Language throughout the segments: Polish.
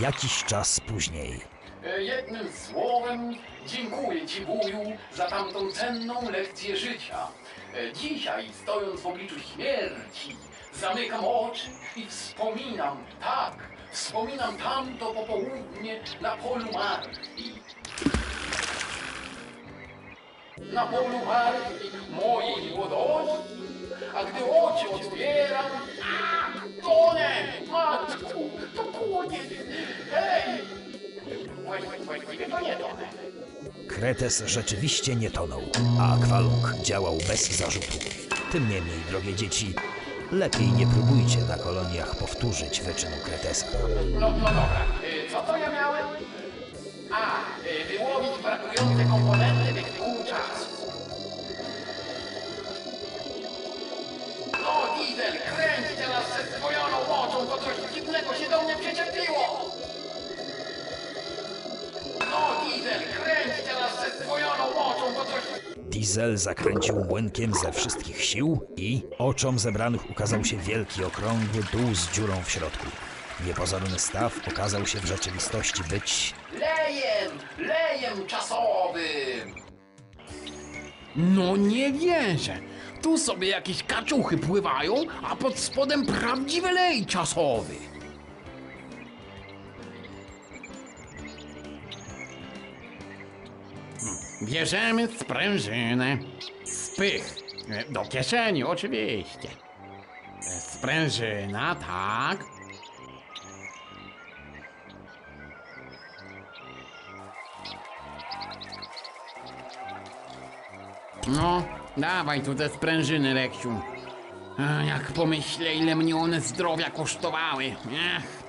Jakiś czas później. E, Jednym słowem, dziękuję Ci, wuju, za tamtą cenną lekcję życia. E, Dzisiaj, stojąc w obliczu śmierci, zamykam oczy i wspominam, tak, wspominam tamto popołudnie na polu martwi. Na polu martwi mojej młodości, a gdy oczy otwieram, tonę, matku, to hej! Właś- Właściwie to nie. Kretes rzeczywiście nie tonął, a akwalung działał bez zarzutu. Tym niemniej, drogie dzieci, lepiej nie próbujcie na koloniach powtórzyć wyczynu Kretesa. No, no dobra, y, co to ja miałem? A, y, wyłowić brakujące komponenty Diesel zakręcił młynkiem ze wszystkich sił i oczom zebranych ukazał się wielki, okrągły dół z dziurą w środku. Niepozorny staw okazał się w rzeczywistości być Lejem, lejem czasowym. No nie wierzę. Tu sobie jakieś kaczuchy pływają, a pod spodem prawdziwy lej czasowy. Bierzemy sprężynę. Spych. E, Do kieszeni oczywiście. E, Sprężyna, tak. No, dawaj tu te sprężyny, Reksiu. Jak pomyślę, ile mnie one zdrowia kosztowały. Ech.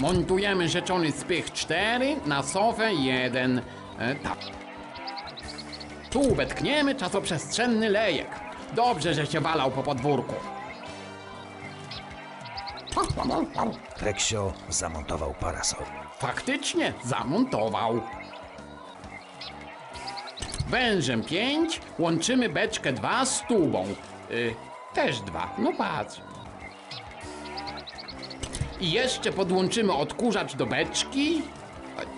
Montujemy rzeczony spych 4, na sofę 1. E, tak. Tu wetkniemy czasoprzestrzenny lejek. Dobrze, że się walał po podwórku. Reksio zamontował parasol. Faktycznie zamontował. Wężem 5 łączymy beczkę 2 z tubą. Y, też dwa, no patrz. I jeszcze podłączymy odkurzacz do beczki.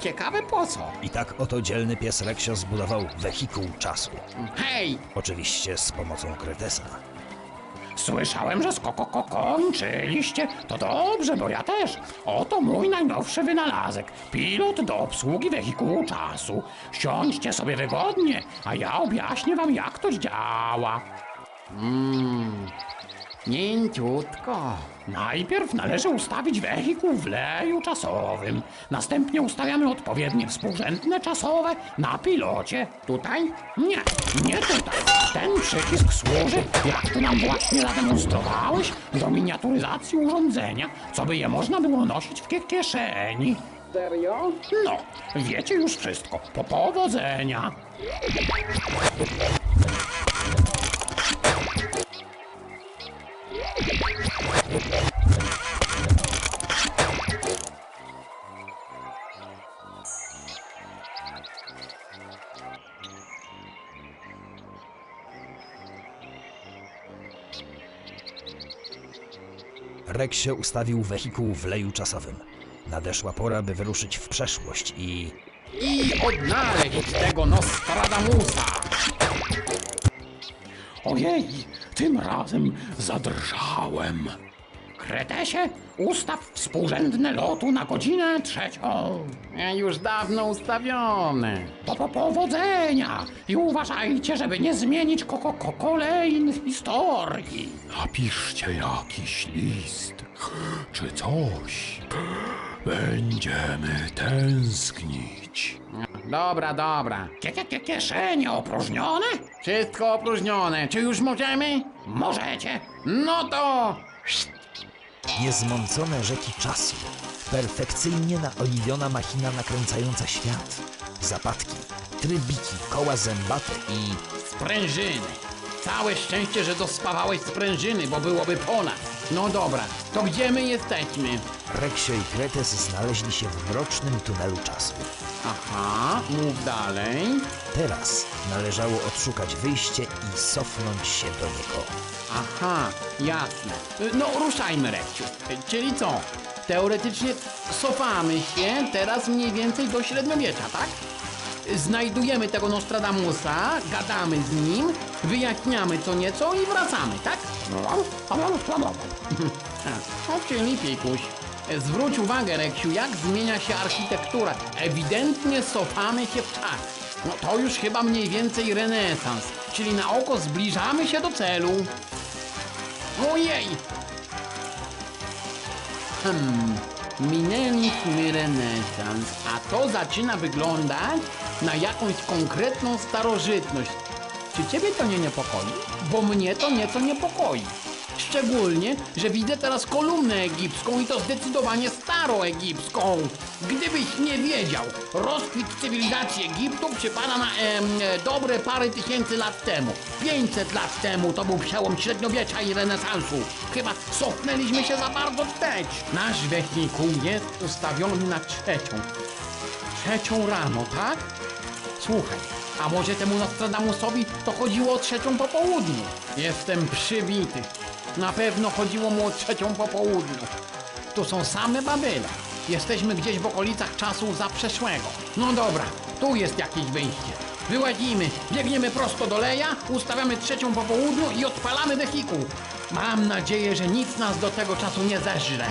Ciekawe po co. I tak oto dzielny pies Reksio zbudował wehikuł czasu. Hej, Oczywiście z pomocą Kretesa. słyszałem, że skoko ko kończyliście. To dobrze, bo ja też. Oto mój najnowszy wynalazek. Pilot do obsługi wehikułu czasu. Siądźcie sobie wygodnie, a ja objaśnię wam, jak to działa. Mmm, mięciutko. Najpierw należy ustawić wehikuł w leju czasowym. Następnie ustawiamy odpowiednie współrzędne czasowe na pilocie. Tutaj? Nie, nie tutaj. Ten przycisk służy, jak tu nam właśnie zademonstrowałeś, do miniaturyzacji urządzenia, co by je można było nosić w kie- kieszeni. Serio? No, wiecie już wszystko. Po powodzenia. Reksio ustawił wehikuł w leju czasowym. Nadeszła pora, by wyruszyć w przeszłość i i odnaleźć tego Nostradamusa. Ojej, tym razem zadrżałem. Kretesie, ustaw współrzędne lotu na godzinę trzecią. Już dawno ustawione. Po, po powodzenia i uważajcie, żeby nie zmienić ko ko ko kolejnych historii. Napiszcie jakiś list, czy coś. Będziemy tęsknić. Dobra, dobra. Kie, kie, kie, kieszenie opróżnione? Wszystko opróżnione. Czy już możemy? Możecie. No to... niezmącone rzeki czasu. Perfekcyjnie naoliwiona machina nakręcająca świat. Zapadki, trybiki, koła zębate i Sprężyny. Całe szczęście, że dospawałeś sprężyny, bo byłoby po nas. No dobra, to gdzie my jesteśmy? Reksio i Kretes znaleźli się w mrocznym tunelu czasu. Aha, mów dalej. Teraz należało odszukać wyjście i cofnąć się do niego. Aha, jasne. No ruszajmy, Rekciu. Czyli co? Teoretycznie cofamy się teraz mniej więcej do średniowiecza, tak? Znajdujemy tego Nostradamusa, gadamy z nim, wyjaśniamy co nieco i wracamy, tak? No, czyli pikuś. Zwróć uwagę, Reksiu, jak zmienia się architektura. Ewidentnie cofamy się w czas. No to już chyba mniej więcej renesans, czyli na oko zbliżamy się do celu. Ojej! Hmm, minęliśmy renesans, a to zaczyna wyglądać na jakąś konkretną starożytność. Czy ciebie to nie niepokoi? Bo mnie to nieco niepokoi. Szczególnie, że widzę teraz kolumnę egipską i to zdecydowanie staroegipską. Gdybyś nie wiedział, rozkwit cywilizacji Egiptu przypada na e, dobre parę tysięcy lat temu. 500 lat temu to był przełom średniowiecza i renesansu. Chyba cofnęliśmy się za bardzo wstecz. Nasz wehikuł jest ustawiony na trzecią. Trzecią rano, tak? Słuchaj, a może temu Nostradamusowi to chodziło o trzecią po południu? Jestem przybity. Na pewno chodziło mu o trzecią po południu. Tu są same Babyle. Jesteśmy gdzieś w okolicach czasu zaprzeszłego. No dobra, tu jest jakieś wyjście. Wyłazimy, biegniemy prosto do Leja, ustawiamy trzecią po południu i odpalamy wehikuł. Mam nadzieję, że nic nas do tego czasu nie zeżre.